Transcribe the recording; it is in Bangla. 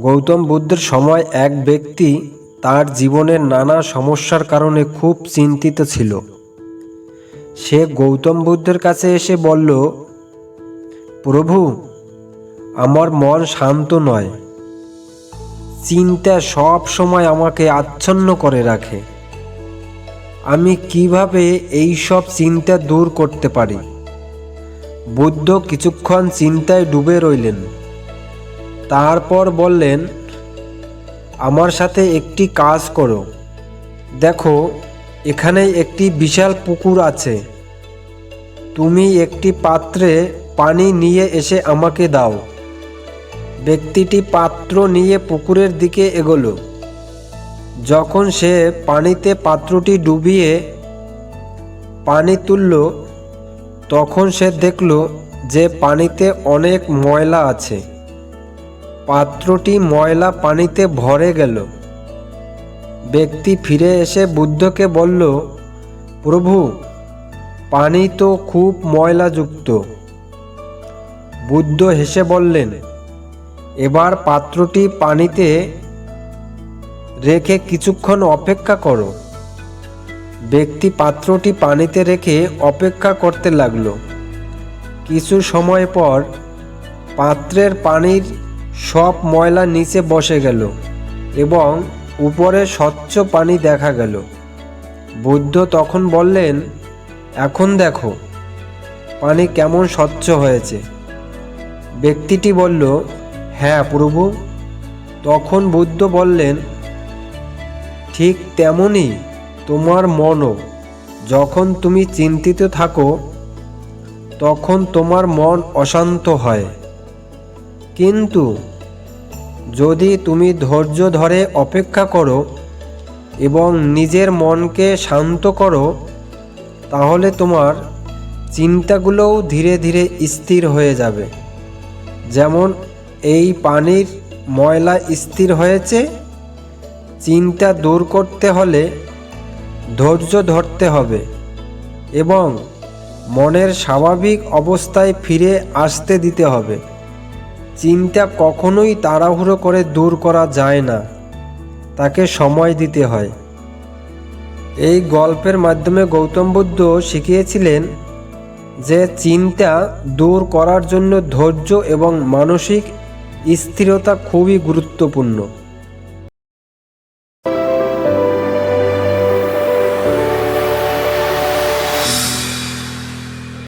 গৌতম বুদ্ধের সময় এক ব্যক্তি তার জীবনের নানা সমস্যার কারণে খুব চিন্তিত ছিল। সে গৌতম বুদ্ধের কাছে এসে বলল, প্রভু, আমার মন শান্ত নয়। চিন্তা সব সময় আমাকে আচ্ছন্ন করে রাখে। আমি কীভাবে এই সব চিন্তা দূর করতে পারি? বুদ্ধ কিছুক্ষণ চিন্তায় ডুবে রইলেন। তারপর বললেন, আমার সাথে একটি কাজ করো। দেখো, এখানে একটি বিশাল পুকুর আছে। তুমি একটি পাত্রে পানি নিয়ে এসে আমাকে দাও। ব্যক্তিটি পাত্র নিয়ে পুকুরের দিকে এগোলো। যখন সে পানিতে পাত্রটি ডুবিয়ে পানি তুলল, তখন সে দেখল যে পানিতে অনেক ময়লা আছে। পাত্রটি ময়লা পানিতে ভরে গেল। ব্যক্তি ফিরে এসে বুদ্ধকে বলল, প্রভু, পানি তো খুব ময়লাযুক্ত। বুদ্ধ হেসে বললেন, এবার পাত্রটি পানিতে রেখে কিছুক্ষণ অপেক্ষা করো। ব্যক্তি পাত্রটি পানিতে রেখে অপেক্ষা করতে লাগল। কিছু সময় পর পাত্রের পানির সব ময়লা নিচে বসে গেল এবং উপরে স্বচ্ছ পানি দেখা গেল। বুদ্ধ তখন বললেন, এখন দেখো, পানি কেমন স্বচ্ছ হয়েছে। ব্যক্তিটি বলল হ্যাঁ প্রভু। তখন বুদ্ধ বললেন, ঠিক তেমনই তোমার মনও। যখন তুমি চিন্তিত থাকো, তখন তোমার মন অশান্ত হয়। কিন্তু যদি তুমি ধৈর্য ধরে অপেক্ষা করো এবং নিজের মনকে শান্ত করো, তাহলে তোমার চিন্তাগুলোও ধীরে ধীরে স্থির হয়ে যাবে। যেমন এই পানির ময়লা স্থির হয়েছে, চিন্তা দূর করতে হলে ধৈর্য ধরতে হবে এবং মনের স্বাভাবিক অবস্থায় ফিরে আসতে দিতে হবে। চিন্তা কখনোই তাড়াহুড়ো করে দূর করা যায় না। তাকে সময় দিতে হয়। এই গল্পের মাধ্যমে গৌতম বুদ্ধ শিখিয়েছিলেন যে চিন্তা দূর করার জন্য ধৈর্য এবং মানসিক স্থিরতা খুবই গুরুত্বপূর্ণ।